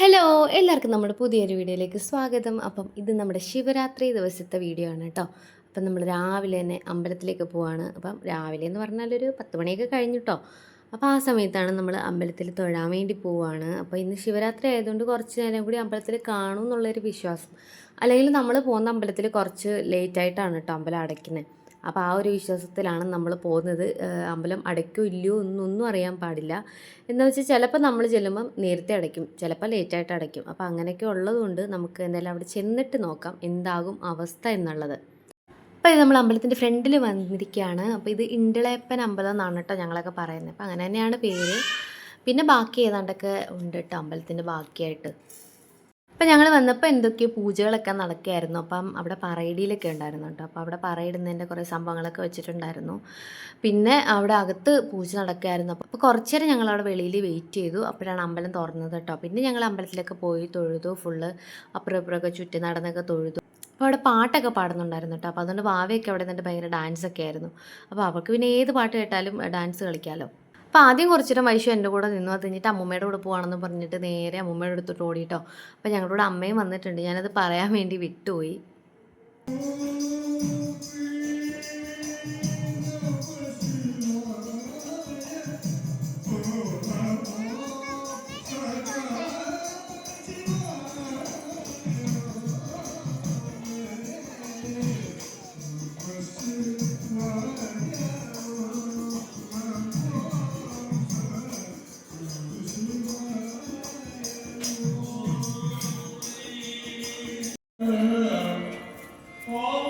Hello എല്ലാവർക്കും നമ്മുടെ പുതിയൊരു വീഡിയോയിലേക്ക് സ്വാഗതം. അപ്പം ഇത് നമ്മുടെ ശിവരാത്രി ദിവസത്തെ വീഡിയോ ആണ് കേട്ടോ. അപ്പം നമ്മൾ രാവിലെ തന്നെ അമ്പലത്തിലേക്ക് പോവാണ്. അപ്പം രാവിലെ എന്ന് പറഞ്ഞാൽ ഒരു പത്ത് മണിയൊക്കെ കഴിഞ്ഞു കേട്ടോ. അപ്പോൾ ആ സമയത്താണ് നമ്മൾ അമ്പലത്തിൽ തൊഴാൻ വേണ്ടി പോവാണ്. അപ്പോൾ ഇന്ന് ശിവരാത്രി ആയതുകൊണ്ട് കുറച്ച് നേരം കൂടി അമ്പലത്തിൽ കാണും എന്നുള്ളൊരു വിശ്വാസം. അല്ലെങ്കിൽ നമ്മൾ പോകുന്ന അമ്പലത്തിൽ കുറച്ച് ലേറ്റായിട്ടാണ് കേട്ടോ അമ്പലം അടയ്ക്കുന്നത്. അപ്പോൾ ആ ഒരു വിശ്വാസത്തിലാണ് നമ്മൾ പോകുന്നത്. അമ്പലം അടയ്ക്കോ ഇല്ലയോ എന്നൊന്നും അറിയാൻ പാടില്ല. എന്ന് വെച്ചാൽ ചിലപ്പോൾ നമ്മൾ ചെല്ലുമ്പം നേരത്തെ അടയ്ക്കും. ചിലപ്പോൾ ലേറ്റായിട്ട് അടയ്ക്കും. അപ്പോൾ അങ്ങനെയൊക്കെ ഉള്ളതുകൊണ്ട് നമുക്ക് എന്തായാലും അവിടെ ചെന്നിട്ട് നോക്കാം എന്താകും അവസ്ഥ എന്നുള്ളത്. അപ്പോൾ ഇത് നമ്മൾ അമ്പലത്തിന്റെ ഫ്രണ്ടിൽ വന്നിരിക്കുകയാണ് അപ്പോൾ ഇത് ഇണ്ടിളയപ്പൻ അമ്പലം എന്നാണ് കേട്ടോ ഞങ്ങളൊക്കെ പറയുന്നത്. അപ്പോൾ അങ്ങനെ തന്നെയാണ് പേര്. പിന്നെ ബാക്കി ഏതാണ്ടൊക്കെ ഉണ്ട് കേട്ടോ അമ്പലത്തിന്റെ ബാക്കിയായിട്ട്. അപ്പം ഞങ്ങൾ വന്നപ്പോൾ എന്തൊക്കെയോ പൂജകളൊക്കെ നടക്കുകയായിരുന്നു അപ്പം അവിടെ പറയിടിയിലൊക്കെ ഉണ്ടായിരുന്നു കേട്ടോ. അപ്പോൾ അവിടെ പറയിടുന്നതിന്റെ കുറേ സംഭവങ്ങളൊക്കെ വെച്ചിട്ടുണ്ടായിരുന്നു. പിന്നെ അവിടെ അകത്ത് പൂജ നടക്കുകയായിരുന്നു അപ്പോൾ കുറച്ച് നേരം ഞങ്ങൾ അവിടെ വെളിയിൽ വെയിറ്റ് ചെയ്തു. അപ്പോഴാണ് അമ്പലം തുറന്നത് കേട്ടോ. പിന്നെ ഞങ്ങൾ അമ്പലത്തിലൊക്കെ പോയി തൊഴുതു. ഫുള്ള് അപ്പുറം ഇപ്പുറമൊക്കെ ചുറ്റി നടന്നൊക്കെ തൊഴുതു. അപ്പോൾ അവിടെ പാട്ടൊക്കെ പാടുന്നുണ്ടായിരുന്നു കേട്ടോ. അപ്പോൾ അതുകൊണ്ട് ഭാവിയൊക്കെ അവിടെ നിന്നിട്ട് ഭയങ്കര ഡാൻസൊക്കെ ആയിരുന്നു. അപ്പോൾ അവർക്ക് പിന്നെ ഏത് പാട്ട് കേട്ടാലും ഡാൻസ് കളിക്കാമല്ലോ അപ്പോൾ ആദ്യം കുറച്ചിട്ട് വൈശു എന്റെ കൂടെ നിന്നു. അത് കഴിഞ്ഞിട്ട് അമ്മൂമ്മയുടെ കൂടെ പോവാണെന്ന് പറഞ്ഞിട്ട് നേരെ അമ്മൂമ്മയുടെ അടുത്തോട്ട് ഓടിയിട്ടോ അപ്പോൾ ഞങ്ങളുടെ കൂടെ അമ്മയും വന്നിട്ടുണ്ട്. ഞാനത് പറയാൻ വേണ്ടി വിട്ടുപോയി. Whoa.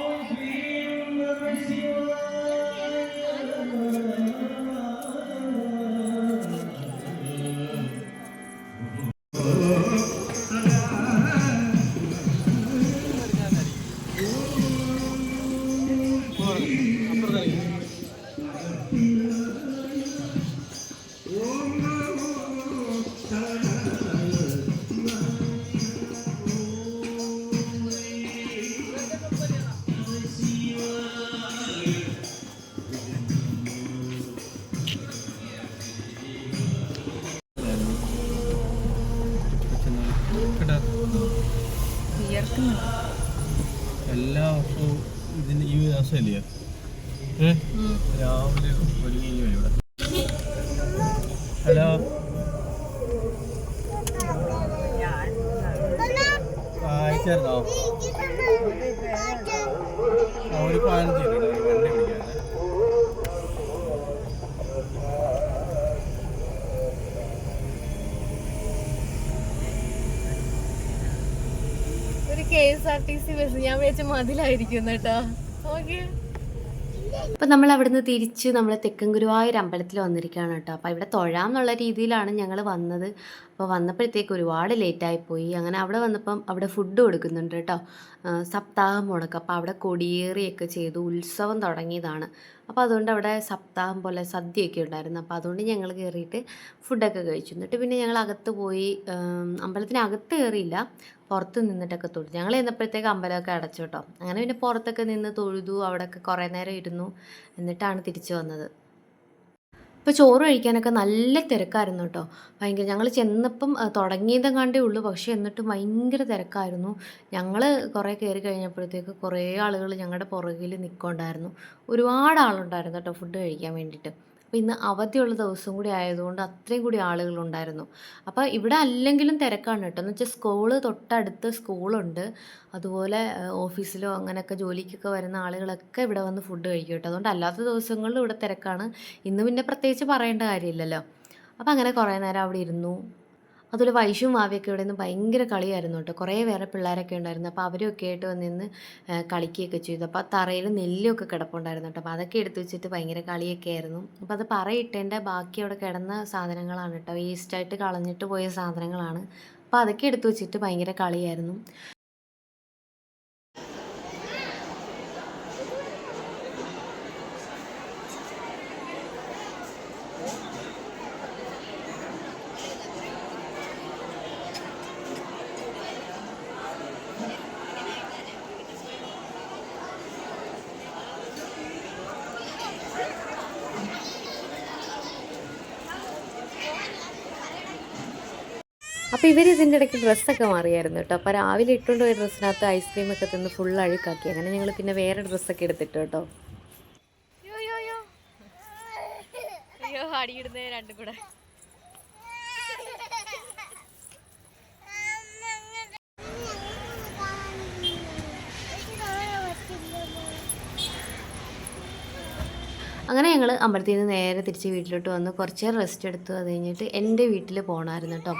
എല്ലാ വർഷവും ഇതിന് ഈ ദിവസമല്ലയോ രാവിലെ ഒരുങ്ങി ഇവിടെ. ഹലോ? അയച്ചായിരുന്നോ പാൻ ഒരു പതിനഞ്ച് മിനിറ്റ് ഉണ്ട്, ഒരു വണ്ടി വിളിക്കാതെ ഒരു ബസ് ഞാൻ അപ്പം നമ്മൾ അവിടുന്ന് തിരിച്ച് നമ്മൾ തെക്കൻ ഗുരുവായൂർ അമ്പലത്തിൽ വന്നിരിക്കുകയാണ് കേട്ടോ അപ്പോൾ ഇവിടെ തൊഴാന്നുള്ള രീതിയിലാണ് ഞങ്ങൾ വന്നത്. അപ്പോൾ വന്നപ്പോഴത്തേക്ക് ഒരുപാട് ലേറ്റായിപ്പോയി അങ്ങനെ അവിടെ വന്നപ്പം അവിടെ ഫുഡ് കൊടുക്കുന്നുണ്ട് കേട്ടോ സപ്താഹം മുടക്കം. അപ്പോൾ അവിടെ കൊടിയേറിയൊക്കെ ചെയ്തു. ഉത്സവം തുടങ്ങിയതാണ്. അപ്പോൾ അതുകൊണ്ട് അവിടെ സപ്താഹം പോലെ സദ്യയൊക്കെ ഉണ്ടായിരുന്നു. അപ്പോൾ അതുകൊണ്ട് ഞങ്ങൾ കയറിയിട്ട് ഫുഡൊക്കെ കഴിച്ചു. എന്നിട്ട് പിന്നെ ഞങ്ങൾ അകത്ത് പോയി അമ്പലത്തിനകത്ത് കയറിയില്ല. പുറത്ത് നിന്നിട്ടൊക്കെ തൊഴുതു. ഞങ്ങൾ ചെന്നപ്പോഴത്തേക്ക് അമ്പലമൊക്കെ അടച്ചു കേട്ടോ. അങ്ങനെ പിന്നെ പുറത്തൊക്കെ നിന്ന് തൊഴുതു. അവിടെയൊക്കെ കുറേ നേരം ഇരുന്നു. എന്നിട്ടാണ് തിരിച്ചു വന്നത്. ഇപ്പോൾ ചോറ് കഴിക്കാനൊക്കെ നല്ല തിരക്കായിരുന്നു കേട്ടോ. ഭയങ്കര ഞങ്ങൾ ചെന്നപ്പം തുടങ്ങിയതും കണ്ടേ ഉള്ളൂ. പക്ഷേ എന്നിട്ട് ഭയങ്കര തിരക്കായിരുന്നു. ഞങ്ങൾ കുറേ കയറി കഴിഞ്ഞപ്പോഴത്തേക്ക് കുറേ ആളുകൾ ഞങ്ങളുടെ പുറകിൽ നിൽക്കുന്നുണ്ടായിരുന്നു ഒരുപാട് ആളുണ്ടായിരുന്നു കേട്ടോ ഫുഡ് കഴിക്കാൻ വേണ്ടിയിട്ട് അപ്പോൾ ഇന്ന് അവധിയുള്ള ദിവസം കൂടി ആയതുകൊണ്ട് അത്രയും കൂടി ആളുകളുണ്ടായിരുന്നു. അപ്പോൾ ഇവിടെ അല്ലെങ്കിലും തിരക്കാണ് കേട്ടോ. എന്ന് വെച്ചാൽ സ്കൂൾ തൊട്ടടുത്ത് സ്കൂളുണ്ട്. അതുപോലെ ഓഫീസിലോ അങ്ങനെയൊക്കെ ജോലിക്കൊക്കെ വരുന്ന ആളുകളൊക്കെ ഇവിടെ വന്ന് ഫുഡ് കഴിക്കും കേട്ടോ. അതുകൊണ്ട് അല്ലാത്ത ദിവസങ്ങളിലും ഇവിടെ തിരക്കാണ്. ഇന്ന് പിന്നെ പ്രത്യേകിച്ച് പറയേണ്ട കാര്യമില്ലല്ലോ. അപ്പോൾ അങ്ങനെ കുറേ നേരം അവിടെ ഇരുന്നു. അതുപോലെ വൈഷും മാവിയൊക്കെ ഇവിടെ നിന്ന് ഭയങ്കര കളിയായിരുന്നു കേട്ടോ. കുറേ വേറെ പിള്ളേരൊക്കെ ഉണ്ടായിരുന്നു. അപ്പോൾ അവരൊക്കെ ആയിട്ട് വന്ന് നിന്ന് കളിക്കുകയൊക്കെ ചെയ്തു. അപ്പോൾ തറയിൽ നെല്ലൊക്കെ കിടപ്പുണ്ടായിരുന്നു കേട്ടോ. അപ്പോൾ അതൊക്കെ എടുത്തു വെച്ചിട്ട് ഭയങ്കര കളിയൊക്കെ ആയിരുന്നു. അപ്പോൾ അത് പറയിട്ടതിന്റെ ബാക്കി അവിടെ കിടന്ന സാധനങ്ങളാണ് കേട്ടോ. വേസ്റ്റായിട്ട് കളഞ്ഞിട്ട് പോയ സാധനങ്ങളാണ്. അപ്പോൾ അതൊക്കെ എടുത്തു വെച്ചിട്ട് ഭയങ്കര കളിയായിരുന്നു. അപ്പോൾ ഇവർ ഇതിന്റെ ഇടയ്ക്ക് ഡ്രസ്സൊക്കെ മാറിയായിരുന്നു കേട്ടോ. അപ്പോൾ രാവിലെ ഇട്ടുകൊണ്ട് പോയ ഡ്രസ്സിനകത്ത് ഐസ്ക്രീമൊക്കെ തിന്ന് ഫുൾ അഴുക്കാക്കി. അങ്ങനെ ഞങ്ങൾ പിന്നെ വേറെ ഡ്രസ്സൊക്കെ എടുത്തിട്ട് കേട്ടോ. അടിയിടുന്നേ രണ്ടും കൂടെ. അങ്ങനെ ഞങ്ങൾ അമ്പലത്തിൽ നിന്ന് നേരെ തിരിച്ച് വീട്ടിലോട്ട് വന്ന് കുറച്ച് നേരം റെസ്റ്റ് എടുത്തു. അത് കഴിഞ്ഞിട്ട് എന്റെ വീട്ടിൽ പോകണമായിരുന്നു കേട്ടോ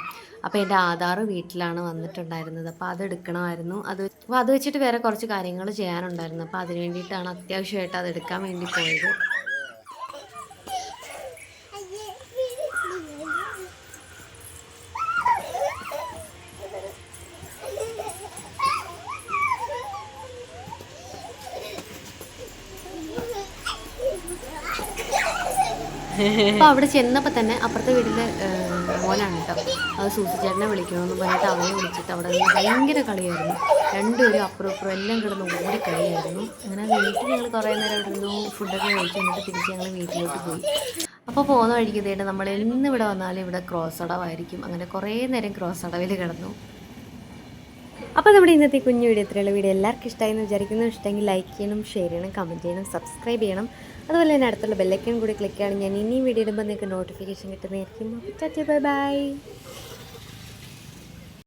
അപ്പോൾ എന്റെ ആധാർ വീട്ടിലാണ് വന്നിട്ടുണ്ടായിരുന്നത്. അപ്പോൾ അത് എടുക്കണമായിരുന്നു. അത് അപ്പോൾ അത് വെച്ചിട്ട് വേറെ കുറച്ച് കാര്യങ്ങൾ ചെയ്യാനുണ്ടായിരുന്നു. അപ്പോൾ അതിന് വേണ്ടിയിട്ടാണ് അത്യാവശ്യമായിട്ട് അത് എടുക്കാൻ വേണ്ടി പോയത്. അപ്പോൾ അവിടെ ചെന്നപ്പോൾ തന്നെ അപ്പുറത്തെ വീട്ടിലെ മോനാണ് കേട്ടോ അത് സൂസിച്ചേട്ടനെ വിളിക്കണമെന്ന് പറഞ്ഞിട്ട് അവനെ വിളിച്ചിട്ട് അവിടെ ഭയങ്കര കളിയായിരുന്നു. രണ്ടുപേരും അപ്പുറം അപ്പുറം എല്ലാം കിടന്ന് ഓടി കളിയായിരുന്നു. അങ്ങനെ വീട്ടിൽ ഞങ്ങൾ കുറേ നേരം അവിടെ ഇരുന്നു ഫുഡൊക്കെ കഴിച്ചു എന്നിട്ട് തിരിച്ച് ഞങ്ങൾ വീട്ടിലോട്ട് പോയി. അപ്പോൾ പോകുന്ന വഴിക്ക് തേട്ട് നമ്മൾ എന്ന് ഇവിടെ വന്നാലും ഇവിടെ ക്രോസ് അടവായിരിക്കും അങ്ങനെ കുറേ നേരം ക്രോസ് അടവിൽ കിടന്നു. അപ്പോൾ നമ്മുടെ ഇന്നത്തെ കുഞ്ഞു വീഡിയോ ഇത്രയുള്ള വീഡിയോ എല്ലാവർക്കും ഇഷ്ടമായിരുന്നു വിചാരിക്കുന്നു. ഇഷ്ടമെങ്കിൽ ലൈക്ക് ചെയ്യണം ഷെയർ ചെയ്യണം കമന്റ് ചെയ്യണം സബ്സ്ക്രൈബ് ചെയ്യണം. അതുപോലെ തന്നെ അടുത്തുള്ള ബെല്ലൈക്കൺ കൂടി ക്ലിക്ക് ചെയ്യണം ഞാൻ ഇനിയും വീഡിയോ ഇടുമ്പോൾ നിങ്ങൾക്ക് നോട്ടിഫിക്കേഷൻ കിട്ടുന്നതായിരിക്കും. Bye bye